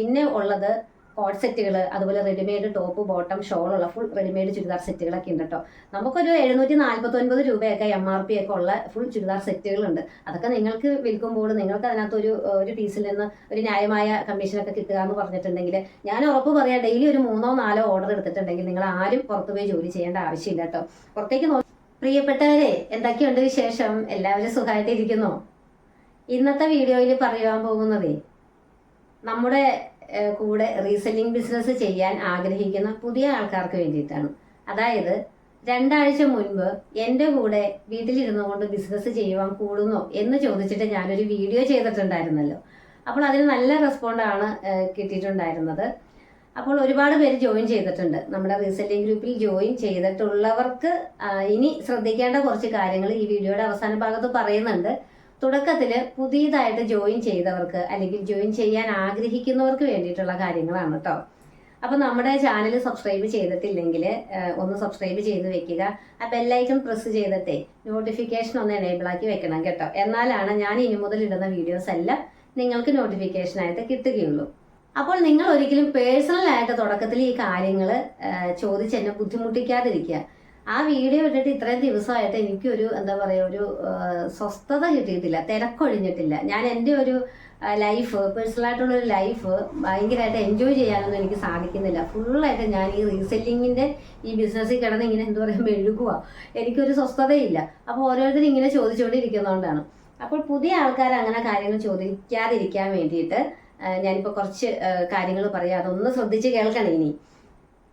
പിന്നെ ഉള്ളത് കോട്ട് സെറ്റുകൾ അതുപോലെ റെഡിമെയ്ഡ് ടോപ്പ് ബോട്ടം ഷോൾ ഉള്ള ഫുൾ റെഡിമെയ്ഡ് ചുരിദാർ സെറ്റുകളൊക്കെ ഉണ്ട് കേട്ടോ നമുക്കൊരു എഴുന്നൂറ്റി നാൽപ്പത്തി ഒൻപത് രൂപയൊക്കെ എം ആർ പി ഒക്കെ ഉള്ള ഫുൾ ചുരിദാർ സെറ്റുകളുണ്ട് അതൊക്കെ നിങ്ങൾക്ക് വിൽക്കുമ്പോൾ നിങ്ങൾക്ക് അതിനകത്ത് ഒരു ഒരു പീസിൽ നിന്ന് ഒരു ന്യായമായ കമ്മീഷനൊക്കെ കിട്ടുക എന്ന് പറഞ്ഞിട്ടുണ്ടെങ്കിൽ ഞാൻ ഉറപ്പ് പറയാം ഡെയിലി ഒരു മൂന്നോ നാലോ ഓർഡർ എടുത്തിട്ടുണ്ടെങ്കിൽ നിങ്ങൾ ആരും പുറത്തുപോയി ജോലി ചെയ്യേണ്ട ആവശ്യമില്ല കേട്ടോ പുറത്തേക്ക് നോ പ്രിയപ്പെട്ടവരെ എന്തൊക്കെയുണ്ട് വിശേഷം? എല്ലാവരും സുഖമായിട്ടിരിക്കുന്നു? ഇന്നത്തെ വീഡിയോയിൽ പറയുവാൻ പോകുന്നതേ നമ്മുടെ കൂടെ റീസെല്ലിംഗ് ബിസിനസ് ചെയ്യാൻ ആഗ്രഹിക്കുന്ന പുതിയ ആൾക്കാർക്ക് വേണ്ടിയിട്ടാണ്. അതായത് രണ്ടാഴ്ച മുൻപ് എന്റെ കൂടെ വീട്ടിലിരുന്നു കൊണ്ട് ബിസിനസ് ചെയ്യുവാൻ കൂടുന്നോ എന്ന് ചോദിച്ചിട്ട് ഞാനൊരു വീഡിയോ ചെയ്തിട്ടുണ്ടായിരുന്നല്ലോ. അപ്പോൾ അതിന് നല്ല റെസ്പോണ്ടാണ് കിട്ടിയിട്ടുണ്ടായിരുന്നത്. അപ്പോൾ ഒരുപാട് പേര് ജോയിൻ ചെയ്തിട്ടുണ്ട്. നമ്മുടെ റീസെല്ലിംഗ് ഗ്രൂപ്പിൽ ജോയിൻ ചെയ്തിട്ടുള്ളവർക്ക് ഇനി ശ്രദ്ധിക്കേണ്ട കുറച്ച് കാര്യങ്ങൾ ഈ വീഡിയോയുടെ അവസാന ഭാഗത്ത് പറയുന്നുണ്ട്. തുടക്കത്തിൽ പുതിയതായിട്ട് ജോയിൻ ചെയ്തവർക്ക് അല്ലെങ്കിൽ ജോയിൻ ചെയ്യാൻ ആഗ്രഹിക്കുന്നവർക്ക് വേണ്ടിയിട്ടുള്ള കാര്യങ്ങളാണ് കേട്ടോ അപ്പൊ നമ്മുടെ ചാനൽ സബ്സ്ക്രൈബ് ചെയ്തിട്ടില്ലെങ്കിൽ ഒന്ന് സബ്സ്ക്രൈബ് ചെയ്ത് വെക്കുക. ആ ബെല്ലൈക്കൺ പ്രസ് ചെയ്തിട്ടേ നോട്ടിഫിക്കേഷൻ ഒന്ന് എനേബിൾ ആക്കി വെക്കണം കേട്ടോ. എന്നാലാണ് ഞാൻ ഇനി മുതൽ ഇടുന്ന വീഡിയോസ് എല്ലാം നിങ്ങൾക്ക് നോട്ടിഫിക്കേഷൻ ആയിട്ട് കിട്ടുകയുള്ളൂ. അപ്പോൾ നിങ്ങൾ ഒരിക്കലും പേഴ്സണൽ ആയിട്ട് തുടക്കത്തിൽ ഈ കാര്യങ്ങൾ ചോദിച്ച് എന്നെ ബുദ്ധിമുട്ടിക്കാതിരിക്കുക. ആ വീഡിയോ ഇട്ടിട്ട് ഇത്രയും ദിവസമായിട്ട് എനിക്കൊരു എന്താ പറയുക ഒരു സ്വസ്ഥത കിട്ടിയിട്ടില്ല. തിരക്കൊഴിഞ്ഞിട്ടില്ല. ഞാൻ എന്റെ ഒരു ലൈഫ് പേഴ്സണലായിട്ടുള്ളൊരു ലൈഫ് ഭയങ്കരമായിട്ട് എൻജോയ് ചെയ്യാനൊന്നും എനിക്ക് സാധിക്കുന്നില്ല. ഫുള്ളായിട്ട് ഞാൻ ഈ റീസെല്ലിങ്ങിന്റെ ഈ ബിസിനസ്സിൽ കിടന്ന് ഇങ്ങനെ എന്താ പറയുക മെഴുകുക എനിക്കൊരു സ്വസ്ഥതയില്ല. അപ്പോൾ ഓരോരുത്തരും ഇങ്ങനെ ചോദിച്ചുകൊണ്ടിരിക്കുന്നതുകൊണ്ടാണ് അപ്പോൾ പുതിയ ആൾക്കാർ അങ്ങനെ കാര്യങ്ങൾ ചോദിക്കാതിരിക്കാൻ വേണ്ടിയിട്ട് ഞാനിപ്പോൾ കുറച്ച് കാര്യങ്ങൾ പറയാം. അതൊന്ന് ശ്രദ്ധിച്ച് കേൾക്കണം ഇനി.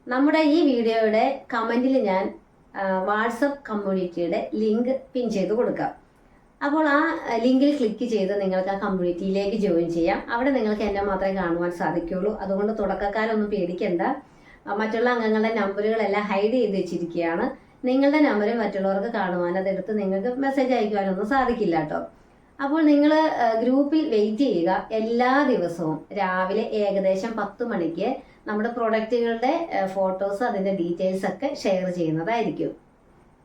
നമ്മുടെ ഈ വീഡിയോയുടെ കമന്റിൽ ഞാൻ വാട്സപ്പ് കമ്മ്യൂണിറ്റിയുടെ ലിങ്ക് പിൻ ചെയ്ത് കൊടുക്കാം. അപ്പോൾ ആ ലിങ്കിൽ ക്ലിക്ക് ചെയ്ത് നിങ്ങൾക്ക് ആ കമ്മ്യൂണിറ്റിയിലേക്ക് ജോയിൻ ചെയ്യാം. അവിടെ നിങ്ങൾക്ക് എന്നെ മാത്രമേ കാണുവാൻ സാധിക്കുകയുള്ളൂ. അതുകൊണ്ട് തുടക്കക്കാരൊന്നും പേടിക്കണ്ട. മറ്റുള്ള അംഗങ്ങളുടെ നമ്പറുകളെല്ലാം ഹൈഡ് ചെയ്ത് വെച്ചിരിക്കുകയാണ്. നിങ്ങളുടെ നമ്പർ മറ്റുള്ളവർക്ക് കാണുവാൻ അതെടുത്ത് നിങ്ങൾക്ക് മെസ്സേജ് അയക്കുവാനൊന്നും സാധിക്കില്ല കേട്ടോ. അപ്പോൾ നിങ്ങൾ ഗ്രൂപ്പിൽ വെയിറ്റ് ചെയ്യുക എല്ലാ ദിവസവും. രാവിലെ ഏകദേശം പത്ത് മണിക്ക് നമ്മുടെ പ്രൊഡക്റ്റുകളുടെ ഫോട്ടോസ് അതിന്റെ ഡീറ്റെയിൽസ് ഒക്കെ ഷെയർ ചെയ്യുന്നതായിരിക്കും.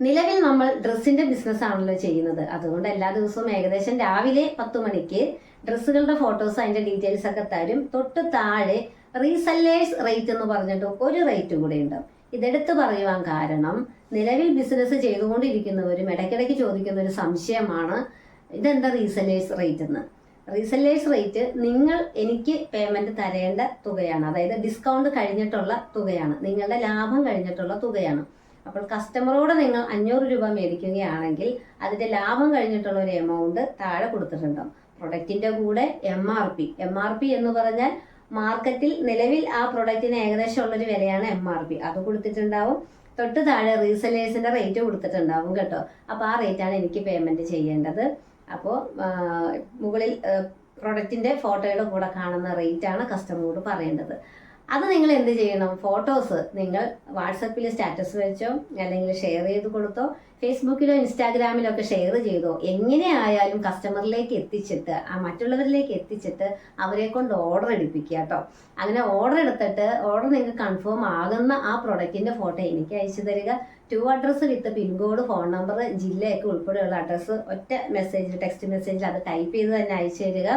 നിലവിൽ നമ്മൾ ഡ്രസ്സിന്റെ ബിസിനസ് ആണല്ലോ ചെയ്യുന്നത്. അതുകൊണ്ട് എല്ലാ ദിവസവും ഏകദേശം രാവിലെ പത്ത് മണിക്ക് ഡ്രസ്സുകളുടെ ഫോട്ടോസ് അതിന്റെ ഡീറ്റെയിൽസ് ഒക്കെ തരും. തൊട്ട് താഴെ റീസെല്ലേഴ്സ് റേറ്റ് എന്ന് പറഞ്ഞിട്ട് ഒരു റേറ്റ് കൂടെ ഉണ്ട്. ഇതെടുത്ത് പറയുവാൻ കാരണം നിലവിൽ ബിസിനസ് ചെയ്തുകൊണ്ടിരിക്കുന്നവരും ഇടയ്ക്കിടയ്ക്ക് ചോദിക്കുന്ന ഒരു സംശയമാണ് ഇതെന്താ റീസെല്ലേഴ്സ് റേറ്റ് എന്ന് റീസെല്ലേഴ്സ് റേറ്റ് നിങ്ങൾ എനിക്ക് പേയ്മെന്റ് തരേണ്ട തുകയാണ്. അതായത് ഡിസ്കൗണ്ട് കഴിഞ്ഞിട്ടുള്ള തുകയാണ്. നിങ്ങളുടെ ലാഭം കഴിഞ്ഞിട്ടുള്ള തുകയാണ്. അപ്പോൾ കസ്റ്റമറോട് നിങ്ങൾ അഞ്ഞൂറ് രൂപ മേടിക്കുകയാണെങ്കിൽ അതിന്റെ ലാഭം കഴിഞ്ഞിട്ടുള്ള ഒരു എമൗണ്ട് താഴെ കൊടുത്തിട്ടുണ്ടാവും പ്രൊഡക്റ്റിന്റെ കൂടെ M R P M R P എന്ന് പറഞ്ഞാൽ മാർക്കറ്റിൽ നിലവിൽ ആ പ്രൊഡക്റ്റിന് ഏകദേശം ഉള്ളൊരു വിലയാണ് എം ആർ പി അത് കൊടുത്തിട്ടുണ്ടാവും. തൊട്ട് താഴെ റീസെല്ലേഴ്സിന്റെ റേറ്റ് കൊടുത്തിട്ടുണ്ടാവും കേട്ടോ. അപ്പോൾ ആ റേറ്റാണ് എനിക്ക് പേയ്മെന്റ് ചെയ്യേണ്ടത്. അപ്പോൾ മുകളിൽ പ്രൊഡക്റ്റിന്റെ ഫോട്ടോയുടെ കൂടെ കാണുന്ന റേറ്റ് ആണ് കസ്റ്റമറോട് പറയേണ്ടത്. അത് നിങ്ങൾ എന്ത് ചെയ്യണം? ഫോട്ടോസ് നിങ്ങൾ വാട്സപ്പിൽ സ്റ്റാറ്റസ് വെച്ചോ അല്ലെങ്കിൽ ഷെയർ ചെയ്ത് കൊടുത്തോ ഫേസ്ബുക്കിലോ ഇൻസ്റ്റാഗ്രാമിലോ ഒക്കെ ഷെയർ ചെയ്തോ എങ്ങനെ ആയാലും കസ്റ്റമറിലേക്ക് എത്തിച്ചിട്ട് ആ മറ്റുള്ളവരിലേക്ക് എത്തിച്ചിട്ട് അവരെ കൊണ്ട് ഓർഡർ എടുപ്പിക്കുക കേട്ടോ. അങ്ങനെ ഓർഡർ എടുത്തിട്ട് ഓർഡർ നിങ്ങൾക്ക് കൺഫേം ആകുന്ന ആ പ്രൊഡക്റ്റിന്റെ ഫോട്ടോ എനിക്ക് അയച്ചു തരിക. To address with pincode phone number ജില്ലയൊക്കെ ഉൾപ്പെടെയുള്ള അഡ്രസ്സ് ഒറ്റ മെസ്സേജിൽ ടെക്സ്റ്റ് മെസ്സേജിൽ അത് ടൈപ്പ് ചെയ്ത് തന്നെ അയച്ചു തരിക.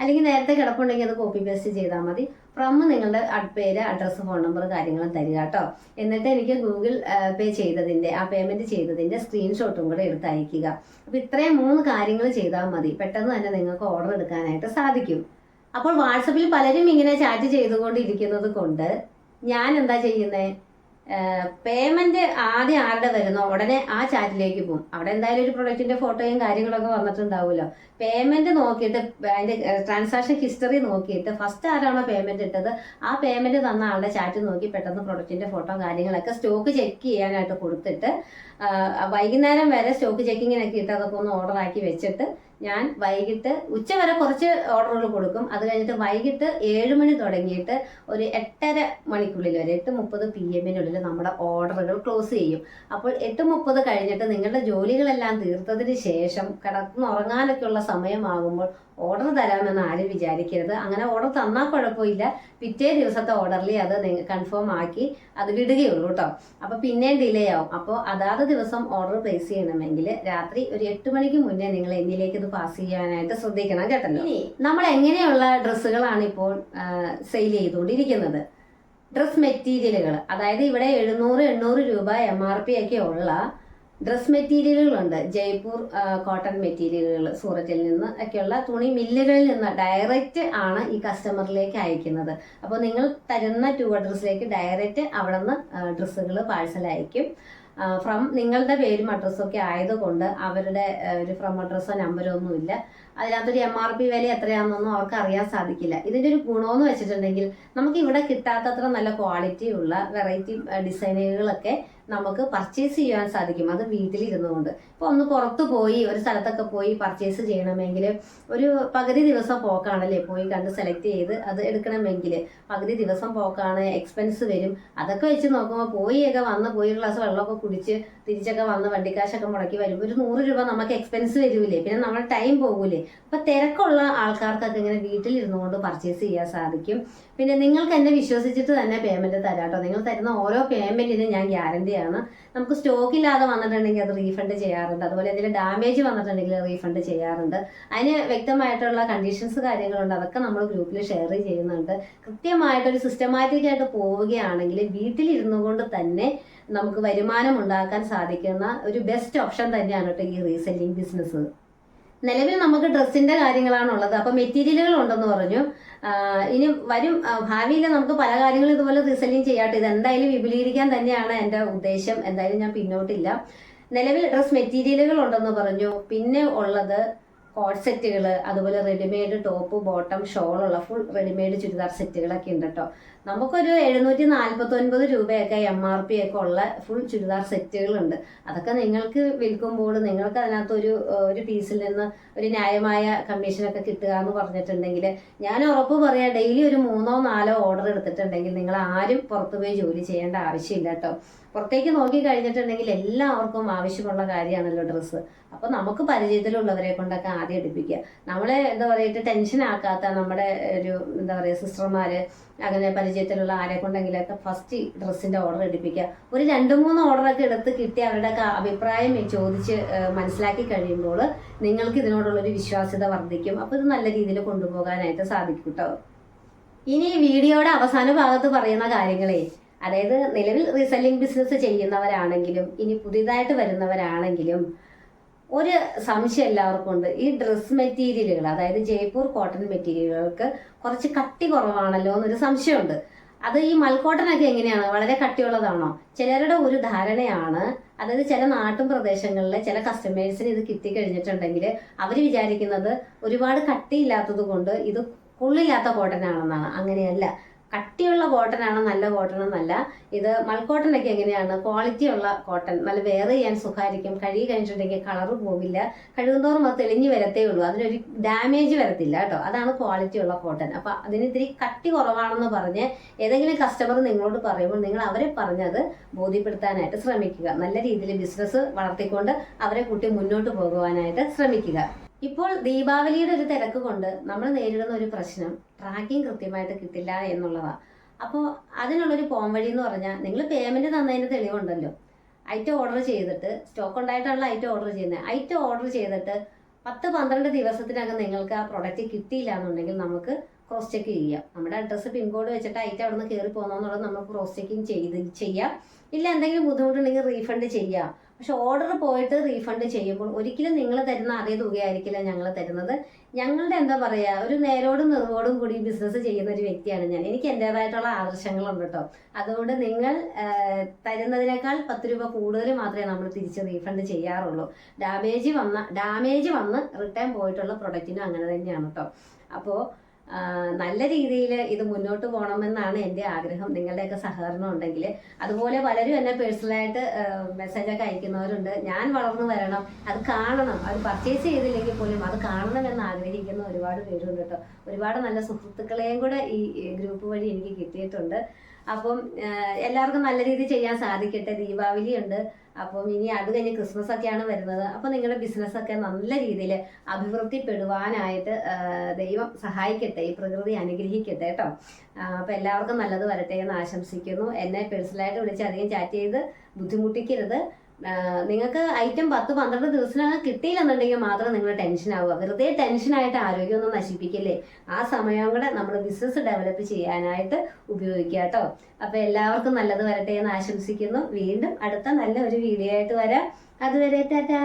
അല്ലെങ്കിൽ നേരത്തെ കിടപ്പുണ്ടെങ്കിൽ അത് കോപ്പി പേസ്റ്റ് ചെയ്താൽ മതി. ഫ്രം നിങ്ങളുടെ പേര് അഡ്രസ്സ് ഫോൺ നമ്പർ കാര്യങ്ങളും തരിക കേട്ടോ. എന്നിട്ട് എനിക്ക് ഗൂഗിൾ പേ ചെയ്തതിന്റെ ആ പേയ്മെന്റ് ചെയ്തതിന്റെ സ്ക്രീൻഷോട്ടും കൂടെ എടുത്ത് അയക്കുക. അപ്പൊ ഇത്രയും മൂന്ന് കാര്യങ്ങൾ ചെയ്താൽ മതി. പെട്ടെന്ന് തന്നെ നിങ്ങൾക്ക് ഓർഡർ എടുക്കാനായിട്ട് സാധിക്കും. അപ്പോൾ വാട്സപ്പിൽ പലരും ഇങ്ങനെ ചാറ്റ് ചെയ്തുകൊണ്ടിരിക്കുന്നത് കൊണ്ട് ഞാൻ എന്താ ചെയ്യുന്നത് പേയ്മെന്റ് ആദ്യം ആരുടെ വരുന്നോ? ഉടനെ ആ ചാറ്റിലേക്ക് പോകും അവിടെ എന്തായാലും ഒരു പ്രൊഡക്റ്റിന്റെ ഫോട്ടോയും കാര്യങ്ങളൊക്കെ വന്നിട്ടുണ്ടാവുമല്ലോ. പേയ്മെന്റ് നോക്കിയിട്ട് അതിന്റെ ട്രാൻസാക്ഷൻ ഹിസ്റ്ററി നോക്കിയിട്ട് ഫസ്റ്റ് ആരാണോ പേയ്മെന്റ് ഇട്ടത് ആ പേയ്മെന്റ് തന്ന ആളുടെ ചാറ്റ് നോക്കി പെട്ടെന്ന് പ്രൊഡക്റ്റിന്റെ ഫോട്ടോ കാര്യങ്ങളൊക്കെ സ്റ്റോക്ക് ചെക്ക് ചെയ്യാനായിട്ട് കൊടുത്തിട്ട് വൈകുന്നേരം വരെ സ്റ്റോക്ക് ചെക്കിങ്ങിനൊക്കെ ഇട്ട് അതൊക്കെ ഒന്ന് ഓർഡർ ആക്കി വെച്ചിട്ട് ഞാൻ വൈകിട്ട് ഉച്ച വരെ കുറച്ച് ഓർഡറുകൾ കൊടുക്കും. അത് കഴിഞ്ഞിട്ട് വൈകിട്ട് ഏഴ് മണി തുടങ്ങിയിട്ട് ഒരു എട്ടര മണിക്കുള്ളിൽ വരെ എട്ട് മുപ്പത് പി എമ്മിനുള്ളിൽ നമ്മുടെ ഓർഡറുകൾ ക്ലോസ് ചെയ്യും. അപ്പോൾ എട്ട് മുപ്പത് കഴിഞ്ഞിട്ട് നിങ്ങളുടെ ജോലികളെല്ലാം തീർത്തതിന് ശേഷം കിടന്നുറങ്ങാനൊക്കെയുള്ള സമയമാകുമ്പോൾ ഓർഡർ തരാമെന്ന് ആരും വിചാരിക്കരുത്. അങ്ങനെ ഓർഡർ തന്നാൽ കുഴപ്പമില്ല. പിറ്റേ ദിവസത്തെ ഓർഡറിൽ അത് കൺഫേം ആക്കി അത് വിടുകയുള്ളൂ കേട്ടോ. അപ്പോൾ പിന്നെയും ഡിലേ ആവും. അപ്പോൾ അതാത് ദിവസം ഓർഡർ പ്ലേസ് ചെയ്യണമെങ്കിൽ രാത്രി ഒരു എട്ട് മണിക്ക് മുന്നേ നിങ്ങൾ എന്നിലേക്ക് ഇത് പാസ് ചെയ്യാനായിട്ട് ശ്രദ്ധിക്കണം കേട്ടല്ലോ. ഇനി നമ്മൾ എങ്ങനെയുള്ള ഡ്രസ്സുകളാണ് ഇപ്പോൾ സെയിൽ ചെയ്തുകൊണ്ടിരിക്കുന്നത്? ഡ്രസ് മെറ്റീരിയലുകൾ അതായത് ഇവിടെ എഴുന്നൂറ് എണ്ണൂറ് രൂപ എം ആർ പി ഒക്കെ ഉള്ള ഡ്രസ് മെറ്റീരിയലുകളുണ്ട് ജയ്പൂർ കോട്ടൺ മെറ്റീരിയലുകൾ സൂറത്തിൽ നിന്ന് ഒക്കെയുള്ള തുണി മില്ലുകളിൽ നിന്ന് ഡയറക്റ്റ് ആണ് ഈ കസ്റ്റമറിലേക്ക് അയക്കുന്നത്. അപ്പോൾ നിങ്ങൾ തരുന്ന ടൂ അഡ്രസ്സിലേക്ക് ഡയറക്റ്റ് അവിടെ നിന്ന് ഡ്രസ്സുകൾ പാഴ്സൽ അയക്കും. ഫ്രം നിങ്ങളുടെ പേരും അഡ്രസ്സും ഒക്കെ ആയതുകൊണ്ട് അവരുടെ ഒരു ഫ്രം അഡ്രസ്സോ നമ്പറോ ഒന്നുമില്ല അതിനകത്തൊരു എം ആർ പി വില എത്രയാണെന്നൊന്നും അവർക്ക് അറിയാൻ സാധിക്കില്ല. ഇതിന്റെ ഒരു ഗുണമെന്ന് വെച്ചിട്ടുണ്ടെങ്കിൽ നമുക്ക് ഇവിടെ കിട്ടാത്തത്ര നല്ല ക്വാളിറ്റി ഉള്ള വെറൈറ്റി ഡിസൈനുകളൊക്കെ നമുക്ക് പർച്ചേസ് ചെയ്യാൻ സാധിക്കും. അത് വീട്ടിലിരുന്നു കൊണ്ട് ഇപ്പോൾ ഒന്ന് പുറത്ത് പോയി ഒരു സ്ഥലത്തൊക്കെ പോയി പർച്ചേസ് ചെയ്യണമെങ്കിൽ ഒരു പകുതി ദിവസം പോക്കാണല്ലേ പോയി കണ്ട് സെലക്ട് ചെയ്ത് അത് എടുക്കണമെങ്കിൽ പകുതി ദിവസം പോക്കാണ് എക്സ്പെൻസ് വരും. അതൊക്കെ വെച്ച് നോക്കുമ്പോൾ പോയിയൊക്കെ വന്ന് പോയി ഒരു ഗ്ലാസ് വെള്ളമൊക്കെ കുടിച്ച് തിരിച്ചൊക്കെ വന്ന് വണ്ടിക്കാശൊക്കെ മുടക്കി വരുമ്പോൾ ഒരു നൂറ് രൂപ നമുക്ക് എക്സ്പെൻസ് വരൂലേ. പിന്നെ നമ്മൾ ടൈം പോകൂലേ. അപ്പൊ തിരക്കുള്ള ആൾക്കാർക്കൊക്കെ ഇങ്ങനെ വീട്ടിലിരുന്നു കൊണ്ട് പർച്ചേസ് ചെയ്യാൻ സാധിക്കും. പിന്നെ നിങ്ങൾക്ക് എന്നെ വിശ്വസിച്ചിട്ട് തന്നെ പേയ്മെന്റ് തരാം കേട്ടോ നിങ്ങൾ തരുന്ന ഓരോ പേയ്മെന്റിനും ഞാൻ ഗ്യാരണ്ടിയാണ് നമുക്ക് സ്റ്റോക്ക് ഇല്ലാതെ വന്നിട്ടുണ്ടെങ്കിൽ അത് റീഫണ്ട് ചെയ്യാറുണ്ട്. അതുപോലെ എന്തെങ്കിലും ഡാമേജ് വന്നിട്ടുണ്ടെങ്കിൽ റീഫണ്ട് ചെയ്യാറുണ്ട്. അതിന് വ്യക്തമായിട്ടുള്ള കണ്ടീഷൻസ് കാര്യങ്ങളുണ്ട്. അതൊക്കെ നമ്മൾ ഗ്രൂപ്പിൽ ഷെയർ ചെയ്യുന്നുണ്ട്. കൃത്യമായിട്ടൊരു സിസ്റ്റമാറ്റിക് ആയിട്ട് പോവുകയാണെങ്കിൽ വീട്ടിലിരുന്നു കൊണ്ട് തന്നെ നമുക്ക് വരുമാനം ഉണ്ടാക്കാൻ സാധിക്കുന്ന ഒരു ബെസ്റ്റ് ഓപ്ഷൻ തന്നെയാണ് കേട്ടോ ഈ റീസെല്ലിംഗ് ബിസിനസ് നിലവിൽ നമുക്ക് ഡ്രസ്സിന്റെ കാര്യങ്ങളാണുള്ളത്. അപ്പൊ മെറ്റീരിയലുകൾ ഉണ്ടെന്ന് പറഞ്ഞു. ഇനി വരും. ഭാവിയിൽ നമുക്ക് പല കാര്യങ്ങളും ഇതുപോലെ റീസെല്ലിംഗ് ചെയ്യാട്ടെ. ഇത് എന്തായാലും വിപുലീകരിക്കാൻ തന്നെയാണ് എന്റെ ഉദ്ദേശം. എന്തായാലും ഞാൻ പിന്നോട്ടില്ല. നിലവിൽ ഡ്രസ് മെറ്റീരിയലുകൾ ഉണ്ടെന്ന് പറഞ്ഞു. പിന്നെ ഉള്ളത് കോട്ട് സെറ്റുകൾ അതുപോലെ റെഡിമെയ്ഡ് ടോപ്പ് ബോട്ടം ഷോളുള്ള ഫുൾ റെഡിമെയ്ഡ് ചുരിദാർ സെറ്റുകളൊക്കെ ഉണ്ട് കേട്ടോ നമുക്കൊരു എഴുന്നൂറ്റി നാൽപ്പത്തി ഒൻപത് രൂപയൊക്കെ എം ആർ പി ഒക്കെ ഉള്ള ഫുൾ ചുരിദാർ സെറ്റുകളുണ്ട്. അതൊക്കെ നിങ്ങൾക്ക് വിൽക്കുമ്പോൾ നിങ്ങൾക്ക് അതിനകത്ത് ഒരു ഒരു പീസിൽ നിന്ന് ഒരു ന്യായമായ കമ്മീഷനൊക്കെ കിട്ടുക എന്ന് പറഞ്ഞിട്ടുണ്ടെങ്കിൽ ഞാൻ ഉറപ്പ് പറയാം ഡെയിലി ഒരു മൂന്നോ നാലോ ഓർഡർ എടുത്തിട്ടുണ്ടെങ്കിൽ നിങ്ങൾ ആരും പുറത്തുപോയി ജോലി ചെയ്യേണ്ട ആവശ്യമില്ല കേട്ടോ പുറത്തേക്ക് നോക്കി കഴിഞ്ഞിട്ടുണ്ടെങ്കിൽ എല്ലാവർക്കും ആവശ്യമുള്ള കാര്യമാണല്ലോ ഡ്രസ്സ് അപ്പോൾ നമുക്ക് പരിചയത്തിലുള്ളവരെ കൊണ്ടൊക്കെ ആദ്യം എടുപ്പിക്കുക. നമ്മളെ എന്താ പറയുക ടെൻഷൻ ആക്കാത്ത നമ്മുടെ ഒരു എന്താ പറയുക സിസ്റ്റർമാര് അങ്ങനെ പരിചയത്തിലുള്ള ആരെ കൊണ്ടെങ്കിലൊക്കെ ഫസ്റ്റ് ഡ്രസ്സിന്റെ ഓർഡർ എടുപ്പിക്കുക. ഒരു രണ്ട് മൂന്ന് ഓർഡറൊക്കെ എടുത്ത് കിട്ടി അവരുടെ അഭിപ്രായം ചോദിച്ച് മനസ്സിലാക്കി കഴിയുമ്പോൾ നിങ്ങൾക്ക് ഇതിനോടുള്ള ഒരു വിശ്വാസ്യത വർദ്ധിക്കും. അപ്പോൾ ഇത് നല്ല രീതിയിൽ കൊണ്ടുപോകാനായിട്ട് സാധിക്കും കേട്ടോ. ഇനി ഈ വീഡിയോയുടെ അവസാന ഭാഗത്ത് പറയുന്ന കാര്യങ്ങളെ അതായത് നിലവിൽ റീസെല്ലിംഗ് ബിസിനസ് ചെയ്യുന്നവരാണെങ്കിലും ഇനി പുതിയതായിട്ട് വരുന്നവരാണെങ്കിലും ഒരു സംശയം എല്ലാവർക്കും ഉണ്ട്. ഈ ഡ്രസ് മെറ്റീരിയലുകൾ അതായത് ജയ്പൂർ കോട്ടൺ മെറ്റീരിയലുകൾക്ക് കുറച്ച് കട്ടി കുറവാണല്ലോ എന്നൊരു സംശയമുണ്ട്. അത് ഈ മൽക്കോട്ടനൊക്കെ എങ്ങനെയാണ്? വളരെ കട്ടിയുള്ളതാണോ? ചിലരുടെ ഒരു ധാരണയാണ് അതായത് ചില നാട്ടും പ്രദേശങ്ങളിലെ ചില കസ്റ്റമേഴ്സിന് ഇത് കിട്ടിക്കഴിഞ്ഞിട്ടുണ്ടെങ്കിൽ അവർ വിചാരിക്കുന്നത് ഒരുപാട് കട്ടിയില്ലാത്തത് കൊണ്ട് ഇത് കൊള്ളില്ലാത്ത കോട്ടൺ ആണെന്നാണ്. അങ്ങനെയല്ല. കട്ടിയുള്ള കോട്ടൺ ആണ് നല്ല കോട്ടൺ എന്നല്ല ഇത് മൾക്കോട്ടനൊക്കെ എങ്ങനെയാണ്? ക്വാളിറ്റി ഉള്ള കോട്ടൺ നല്ല വെയർ ചെയ്യാൻ സുഖമായിരിക്കും. കഴുകി കഴിഞ്ഞിട്ടുണ്ടെങ്കിൽ കളറ് പോവില്ല. കഴുകുന്നതോറും അത് തെളിഞ്ഞു വരത്തേ ഉള്ളൂ. അതിനൊരു ഡാമേജ് വരത്തില്ല കേട്ടോ. അതാണ് ക്വാളിറ്റി ഉള്ള കോട്ടൺ അപ്പൊ അതിന് ഇത്തിരി കട്ടി കുറവാണെന്ന് പറഞ്ഞ് ഏതെങ്കിലും കസ്റ്റമർ നിങ്ങളോട് പറയുമ്പോൾ നിങ്ങൾ അവരെ പറഞ്ഞത് ബോധ്യപ്പെടുത്താനായിട്ട് ശ്രമിക്കുക. നല്ല രീതിയിൽ ബിസിനസ് വളർത്തിക്കൊണ്ട് അവരെ കൂട്ടി മുന്നോട്ട് പോകുവാനായിട്ട് ശ്രമിക്കുക. ഇപ്പോൾ ദീപാവലിയുടെ ഒരു തിരക്ക് കൊണ്ട് നമ്മൾ നേരിടുന്ന ഒരു പ്രശ്നം ട്രാക്കിംഗ് കൃത്യമായിട്ട് കിട്ടില്ല എന്നുള്ളതാണ് അപ്പോൾ അതിനുള്ളൊരു പോംവഴി എന്ന് പറഞ്ഞാൽ നിങ്ങൾ പേയ്മെന്റ് തന്നതിന് തെളിവുണ്ടല്ലോ. ഐറ്റം ഓർഡർ ചെയ്തിട്ട് സ്റ്റോക്ക് ഉണ്ടായിട്ടുള്ള ഐറ്റം ഓർഡർ ചെയ്യുന്നത് ഐറ്റം ഓർഡർ ചെയ്തിട്ട് പത്ത് പന്ത്രണ്ട് ദിവസത്തിനകം നിങ്ങൾക്ക് ആ പ്രൊഡക്റ്റ് കിട്ടിയില്ല എന്നുണ്ടെങ്കിൽ നമുക്ക് ക്രോസ് ചെക്ക് ചെയ്യാം. നമ്മുടെ അഡ്രസ്സ് പിൻകോഡ് വെച്ചിട്ട് ഐറ്റം അവിടെ നിന്ന് കയറി പോകുന്നുള്ളത് നമുക്ക് ക്രോസ് ചെക്കിങ് ചെയ്ത് ചെയ്യാം. ഇല്ല എന്തെങ്കിലും ബുദ്ധിമുട്ടുണ്ടെങ്കിൽ റീഫണ്ട് ചെയ്യാം. പക്ഷെ ഓർഡർ പോയിട്ട് റീഫണ്ട് ചെയ്യുമ്പോൾ ഒരിക്കലും നിങ്ങൾ തരുന്ന അതേ തുകയായിരിക്കില്ല ഞങ്ങൾ തരുന്നത്. ഞങ്ങളുടെ എന്താ പറയുക ഒരു നേരോടും നിറവോടും കൂടി ബിസിനസ് ചെയ്യുന്ന ഒരു വ്യക്തിയാണ് ഞാൻ. എനിക്ക് എന്റെതായിട്ടുള്ള ആദർശങ്ങളുണ്ട് കേട്ടോ. അതുകൊണ്ട് നിങ്ങൾ തരുന്നതിനേക്കാൾ പത്ത് രൂപ കൂടുതൽ മാത്രമേ നമ്മൾ തിരിച്ച് റീഫണ്ട് ചെയ്യാറുള്ളൂ. ഡാമേജ് വന്ന ഡാമേജ് വന്ന് റിട്ടേൺ പോയിട്ടുള്ള പ്രൊഡക്റ്റിനും അങ്ങനെ തന്നെയാണ് കേട്ടോ. അപ്പോൾ നല്ല രീതിയിൽ ഇത് മുന്നോട്ട് പോകണമെന്നാണ് എന്റെ ആഗ്രഹം. നിങ്ങളുടെയൊക്കെ സഹകരണം ഉണ്ടെങ്കിൽ. അതുപോലെ പലരും എന്നെ പേഴ്സണലായിട്ട് മെസ്സേജൊക്കെ അയക്കുന്നവരുണ്ട്. ഞാൻ വളർന്നു വരണം. അത് കാണണം. അത് പർച്ചേസ് ചെയ്തില്ലെങ്കിൽ പോലും അത് കാണണമെന്ന് ആഗ്രഹിക്കുന്ന ഒരുപാട് പേരുണ്ട് കേട്ടോ. ഒരുപാട് നല്ല സുഹൃത്തുക്കളെയും കൂടെ ഈ ഗ്രൂപ്പ് വഴി എനിക്ക് കിട്ടിയിട്ടുണ്ട്. അപ്പം എല്ലാവർക്കും നല്ല രീതിയിൽ ചെയ്യാൻ സാധിക്കട്ടെ. ദീപാവലി ഉണ്ട് അപ്പം ഇനി അത് കഴിഞ്ഞ് ക്രിസ്മസ് ഒക്കെയാണ് വരുന്നത്. അപ്പോൾ നിങ്ങളുടെ ബിസിനസ്സൊക്കെ നല്ല രീതിയിൽ അഭിവൃദ്ധിപ്പെടുവാനായിട്ട് ദൈവം സഹായിക്കട്ടെ ഈ പ്രകൃതി അനുഗ്രഹിക്കട്ടെ കേട്ടോ അപ്പോൾ എല്ലാവർക്കും നല്ലത് വരട്ടെ എന്ന് ആശംസിക്കുന്നു. എന്നെ പേഴ്സണലായിട്ട് വിളിച്ച് അധികം ചാറ്റ് ചെയ്ത് ബുദ്ധിമുട്ടിക്കരുത്. നിങ്ങൾക്ക് ഐറ്റം പത്ത് പന്ത്രണ്ട് ദിവസത്തിനകം കിട്ടിയില്ലെന്നുണ്ടെങ്കിൽ മാത്രം നിങ്ങൾ ടെൻഷൻ ആവുക. വെറുതെ ടെൻഷനായിട്ട് ആരോഗ്യമൊന്നും നശിപ്പിക്കില്ലേ? ആ സമയം കൂടെ നമ്മൾ ബിസിനസ് ഡെവലപ്പ് ചെയ്യാനായിട്ട് ഉപയോഗിക്കുക കേട്ടോ. അപ്പോൾ എല്ലാവർക്കും നല്ലത് വരട്ടെ എന്ന് ആശംസിക്കുന്നു. വീണ്ടും അടുത്ത നല്ല ഒരു വീഡിയോ ആയിട്ട് വരാം. അതുവരെ ടാറ്റാ!